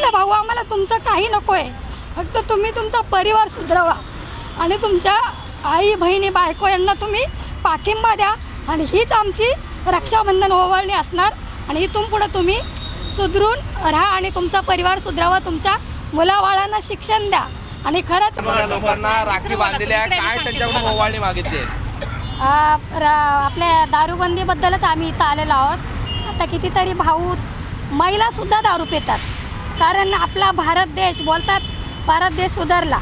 सांगितलं भाऊ आम्हाला तुमचं काही नको आहे फक्त तुम्ही तुमचा परिवार सुधरवा आणि तुमच्या आई बहिणी बायको यांना तुम्ही पाठिंबा द्या आणि हीच आमची रक्षाबंधन ओवाळणी असणार आणि इथून पुढं तुम्ही सुधरून राहा आणि तुमचा परिवार सुधरावा. तुमच्या मुलाबाळांना शिक्षण द्या. आणि खरंच लोकांना राखी बांधलेली आहे. काय त्यांच्याकडून ओवाळणी मागितली आहे? आ, र- आपल्या दारूबंदीबद्दलच आम्ही इथं आलेलो आहोत. आता कितीतरी भाऊ महिलासुद्धा दारू पितात. कारण आपला भारत देश बोलतात भारत देश सुधारला.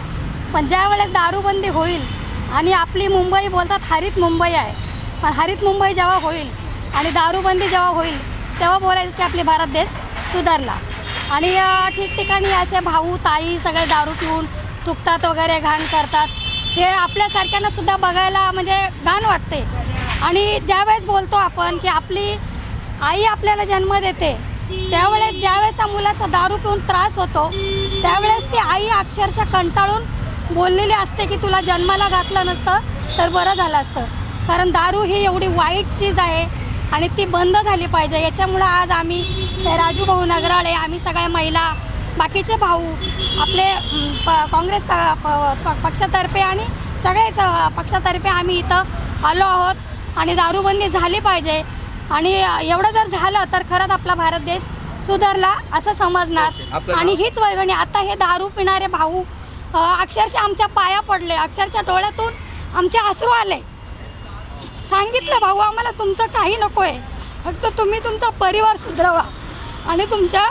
पण ज्यावेळेस दारूबंदी होईल आणि आपली मुंबई बोलतात हरित मुंबई आहे. पण हरित मुंबई जेव्हा होईल आणि दारूबंदी जेव्हा होईल तेव्हा बोलायचं की आपली भारत देश सुधारला. आणि ठिकठिकाणी असे भाऊ ताई सगळे दारू पिऊन थुकतात वगैरे घाण करतात. हे आपल्यासारख्यांना सुद्धा बघायला म्हणजे घाण वाटते. आणि ज्यावेळेस बोलतो आपण की आपली आई आपल्याला जन्म देते त्यावेळेस ज्यावेळेस मुलाचा दारू पिऊन त्रास होतो. त्यावेळेस ती आई अक्षरशः कंटाळून बोललेली असते की तुला जन्माला घातलं नसतं तर बरं झालं असतं. कारण दारू ही एवढी वाईट चीज आहे आणि ती बंद झाली पाहिजे. याच्यामुळं आज आम्ही राजू भाऊ नगराळे आम्ही सगळ्या महिला बाकीचे भाऊ आपले प काँग्रेस प- पक्षातर्फे आणि सगळेच पक्षातर्फे आम्ही इथं आलो आहोत आणि दारूबंदी झाली पाहिजे. आणि एवढं जर झालं तर खरंच आपला भारत देश सुधारला असं समजणार. आणि? हीच वर्गणी आता हे दारू पिणारे भाऊ अक्षरशः आमच्या पाया पडले. अक्षरशः डोळ्यातून आमचे अश्रू आले. सांगितलं भाऊ आम्हाला तुमचं काही नको आहे फक्त तुम्ही तुमचा परिवार सुधरवा. आणि तुमच्या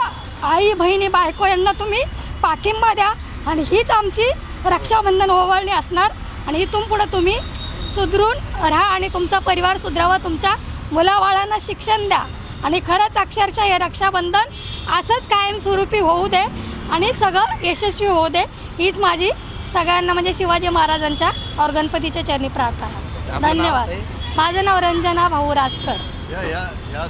आई बहिणी बायको यांना तुम्ही पाठिंबा द्या. आणि हीच आमची रक्षाबंधन ओवाळणी असणार. आणि इथून पुढं तुम्ही सुधरून राहा आणि तुमचा परिवार सुधरावा. तुमच्या मुलाबाळांना शिक्षण द्या. आणि खरंच अक्षरशः हे रक्षाबंधन असंच कायमस्वरूपी होऊ दे आणि सगळं यशस्वी होऊ दे. हीच माझी सगळ्यांना म्हणजे शिवाजी महाराजांच्या और गणपतीच्या चरणी प्रार्थना. धन्यवाद? माझं नाव रंजना भाऊ रासकर. या या या